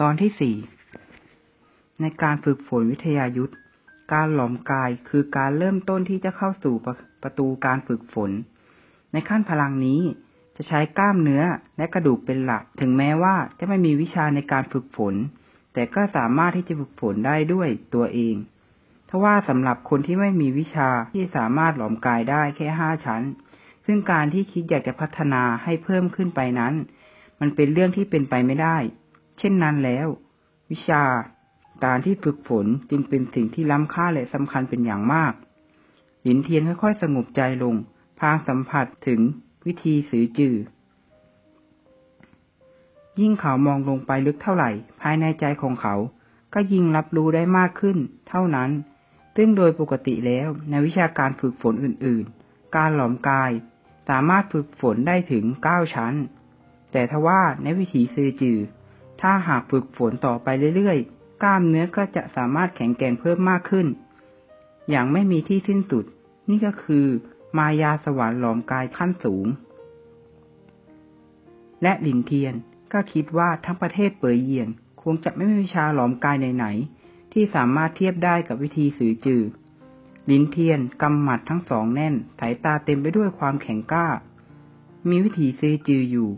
ตอนที่สี่ในการฝึกฝนวิทยายุทธการหลอมกายคือการเริ่มต้นที่จะเข้าสู่ประประตูการฝึกฝน ในขั้นพลังนี้จะใช้กล้ามเนื้อและกระดูกเป็นหลัก ถึงแม้ว่าจะไม่มีวิชาในการฝึกฝน แต่ก็สามารถที่จะฝึกฝนได้ด้วยตัวเองทว่าสำหรับคนที่ไม่มีวิชาที่สามารถหลอมกายได้แค่ห้าชั้น ซึ่งการที่คิดอยากจะพัฒนาให้เพิ่มขึ้นไปนั้น มันเป็นเรื่องที่เป็นไปไม่ได้ เช่นนั้นแล้ว วิชาการที่ฝึกฝนจึงเป็นสิ่งที่ล้ำค่าและสำคัญเป็นอย่างมาก หลินเทียนค่อยๆสงบใจลง พางสัมผัสถึงวิธีสื่อจือ ยิ่งเขามองลงไปลึกเท่าไหร่ ภายในใจของเขา ก็ยิ่งรับรู้ได้มากขึ้น เท่านั้น ซึ่งโดยปกติแล้วในวิชาการฝึกฝนอื่นๆ การหลอมกาย สามารถฝึกฝนได้ถึงเก้าชั้น แต่ทว่าในวิธีซื่อจือ ถ้าหากฝึกฝนต่อไปเรื่อยๆ กล้ามเนื้อก็จะสามารถแข็งแกร่งเพิ่มมากขึ้น อย่างไม่มีที่สิ้นสุด นี่ก็คือ มายาสวรรค์หลอมกายขั้นสูง และหลินเทียนก็คิดว่าทั้งประเทศเปยเยียนคงจะไม่มีวิชาหลอมกายไหนๆที่สามารถเทียบได้กับวิธีสื่อจือลินเทียนกำหมัดทั้งสองแน่น สายตาเต็มไปด้วยความแข็งกล้า มีวิธีซื้อจืออยู่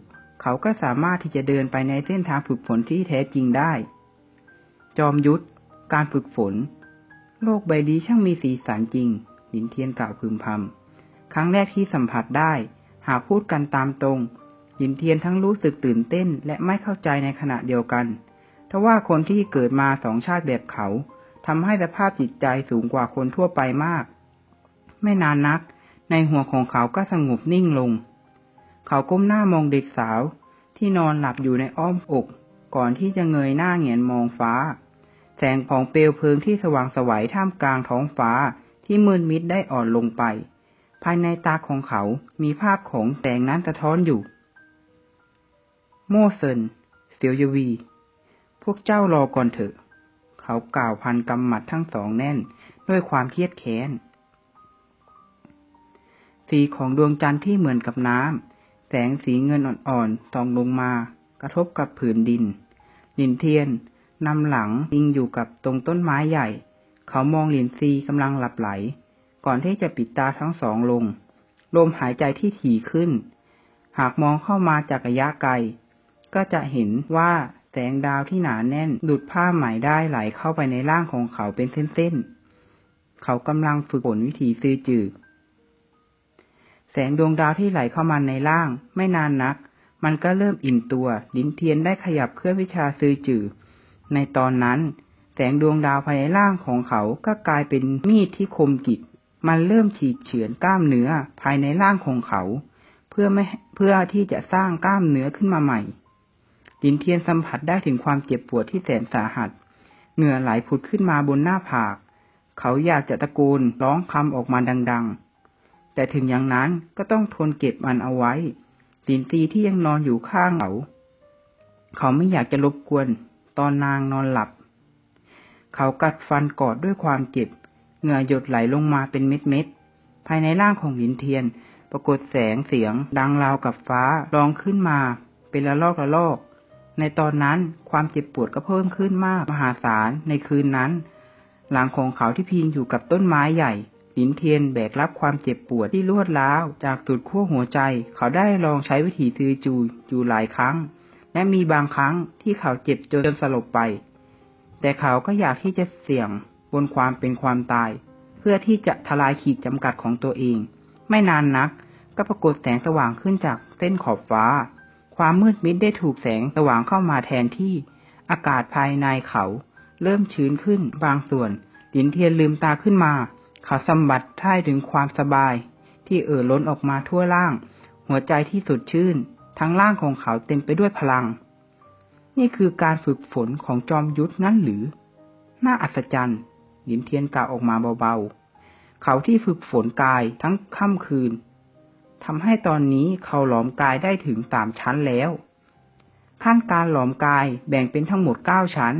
เขาก็สามารถที่จะเดินไปในเส้นทางฝึกฝนที่แท้จริงได้ จอมยุทธ การฝึกฝน โลกใบนี้ช่างมีสีสันจริงลินเทียนกล่าวพึมพำ ครั้งแรกที่สัมผัสได้ หากพูดกันตามตรงลินเทียนทั้งรู้สึกตื่นเต้นและไม่เข้าใจในขณะเดียวกันทว่าคนที่เกิดมาสองชาติแบบเขาทำให้สภาพจิตใจสูงกว่าคนทั่วไปมาก ไม่นานนัก ในหัวของเขาก็สงบนิ่งลง เขาก้มหน้ามองเด็กสาวที่นอนหลับอยู่ในอ้อมอก ก่อนที่จะเงยหน้าเหงียนมองฟ้า แสงของเปลวเพลิงที่สว่างสวัยท่ามกลางท้องฟ้าที่มืดมิดได้อ่อนลงไป ภายในตาของเขา มีภาพของแสงนั้นสะท้อนอยู่ โมเซนเซียวยวี พวกเจ้ารอก่อนเถอะ เขากล่าวพันกำหมัดทั้งสองแน่นด้วยความเครียดแค้น สีของดวงจันทร์ที่เหมือนกับน้ำ แสงสีเงินอ่อนๆส่องลงมา กระทบกับผืนดิน ลินเทียนนำหลังยิงอยู่กับตรงต้นไม้ใหญ่ เขามองหลินซีกำลังหลับไหล ก่อนที่จะปิดตาทั้งสองลง ลมหายใจที่ถี่ขึ้น หากมองเข้ามาจากระยะไกล ก็จะเห็นว่าแสงดาวที่หนาแน่นดุดผ้าไหมได้ไหลเข้าไปในร่างของเขาเป็นเส้นๆ เขากำลังฝึกฝนวิธีซื้อจืด แสงดวงดาวที่ไหลเข้ามาในร่าง ไม่นานนัก มันก็เริ่มอิ่มตัว ลิ้นเทียนได้ขยับเคลื่อนวิชาซื้อจืดในตอนนั้น แสงดวงดาวภายในร่างของเขาก็กลายเป็นมีดที่คมกิจ มันเริ่มฉีกเฉือนกล้ามเนื้อภายในร่างของเขา เพื่อไม่เพื่อที่จะสร้างกล้ามเนื้อขึ้นมาใหม่ ลินเทียนสัมผัสได้ถึงความเจ็บปวดที่แสนสาหัส เหงื่อไหลผุดขึ้นมาบนหน้าผาก เขาอยากจะตะโกนร้องคำออกมาดัง ๆ แต่ถึงอย่างนั้นก็ต้องทนเก็บมันเอาไว้ลินซีที่ยังนอนอยู่ข้างเขา เขาไม่อยากจะรบกวน ตอนนางนอนหลับ เขากัดฟันกอดด้วยความเจ็บ เหงื่อหยดไหลลงมาเป็นเม็ดๆ ภายในร่างของลินเทียน ปรากฏแสงเสียง ดังราวกับฟ้าร้องขึ้นมา เป็นละลอกละลอกในตอนนั้นความเจ็บปวดก็เพิ่มขึ้นมากมหาศาลในคืนนั้น หลังของเขาที่พิงอยู่กับต้นไม้ใหญ่ ลินเทียนแบกรับความเจ็บปวดที่รวดร้าว จากสุดขั้วหัวใจ เขาได้ลองใช้วิธีซือจูอยู่หลายครั้ง และมีบางครั้งที่เขาเจ็บจนสลบไป แต่เขาก็อยากที่จะเสี่ยงบนความเป็นความตาย เพื่อที่จะทลายขีดจำกัดของตัวเอง ไม่นานนัก ก็ปรากฏแสงสว่างขึ้นจากเส้นขอบฟ้า ความมืดมิดได้ถูกแสงสว่างเข้ามาแทนที่ อากาศภายในเขา เริ่มชื้นขึ้นบางส่วนหลินเทียนลืมตาขึ้นมา เขาสมบัติท่ายถึงความสบาย ที่เอ่อล้นออกมาทั่วร่าง หัวใจที่สุดชื่น ทั้งร่างของเขาเต็มไปด้วยพลัง นี่คือการฝึกฝนของจอมยุทธนั้นหรือ น่าอัศจรรย์ลินเทียนกล่าวออกมาเบาๆ เขาที่ฝึกฝนกายทั้งค่ำคืนทำให้ตอนนี้เขาหลอมกายได้ถึงสามชั้นแล้ว ขั้นการหลอมกายแบ่งเป็นทั้งหมดเก้าชั้น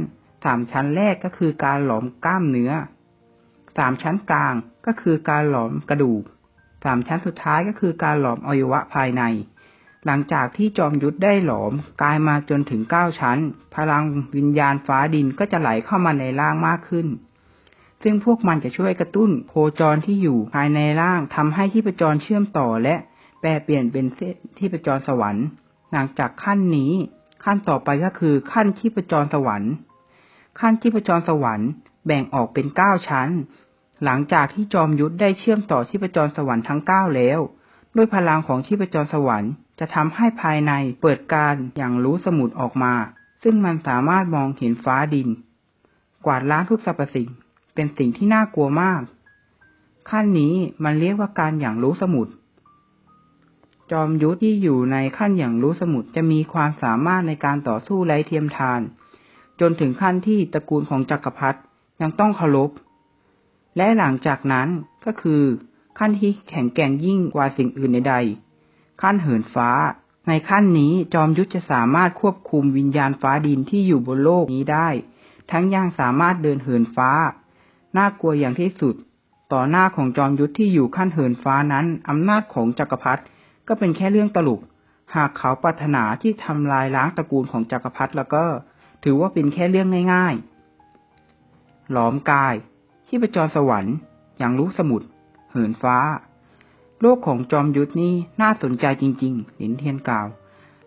สามชั้นแรกก็คือการหลอมกล้ามเนื้อ สามชั้นกลางก็คือการหลอมกระดูกสามชั้นสุดท้ายก็คือการหลอมอวัยวะภายใน หลังจากที่จอมยุทธได้หลอมกายมาจนถึงเก้าชั้น พลังวิญญาณฟ้าดินก็จะไหลเข้ามาในร่างมากขึ้น ซึ่งพวกมันจะช่วยกระตุ้นโคจรที่อยู่ภายในร่างทำให้ที่ประจรเชื่อมต่อและแปลเปลี่ยนเป็นเส้นที่ประจรสวรรค์ หลังจากขั้นนี้ขั้นต่อไปก็คือขั้นที่ประจรสวรรค์ ขั้นที่ประจรสวรรค์ แบ่งออกเป็นเก้าชั้น หลังจากที่จอมยุทธได้เชื่อมต่อที่ปจรสวรรค์ทั้งเก้าแล้ว ด้วยพลังของที่ปจรสวรรค์จะทำให้ภายในเปิดการอย่างรู้สมุดออกมา ซึ่งมันสามารถมองเห็นฟ้าดิน กวาดล้างทุกสรรพสิ่ง เป็นสิ่งที่น่ากลัวมาก ขั้นนี้มันเรียกว่าการอย่างรู้สมุดจอมยุทธที่อยู่ในขั้นอย่างรู้สมุดจะมีความสามารถในการต่อสู้ไร้เทียมทาน จนถึงขั้นที่ตระกูลของจักรพรรดิ ยังต้องเคารพ และหลังจากนั้นก็คือขั้นที่แข็งแกร่งยิ่งกว่าสิ่งอื่นใดๆขั้นเหินฟ้า ในขั้นนี้จอมยุทธจะสามารถควบคุมวิญญาณฟ้าดินที่อยู่บนโลกนี้ได้ ทั้งยังสามารถเดินเหินฟ้า น่ากลัวอย่างที่สุด ต่อหน้าของจอมยุทธที่อยู่ขั้นเหินฟ้านั้นอำนาจของจักรพรรดิก็เป็นแค่เรื่องตลก หากเขาปรารถนาที่ทำลายล้างตระกูลของจักรพรรดิแล้วก็ ถือว่าเป็นแค่เรื่องง่าย ๆ หลอมกาย ชีพจรสวรรค์ อย่างรู้สมุดเหินฟ้า โลกของจอมยุทธนี่น่าสนใจจริง ๆ หลินเทียนกล่าว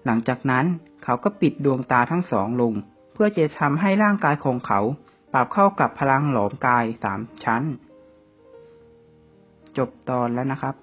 หลังจากนั้นเขาก็ปิดดวงตาทั้งสองลง เพื่อจะทำให้ร่างกายของเขา ปรับเข้ากับพลังหลอมกายสามชั้น จบตอนแล้วนะครับ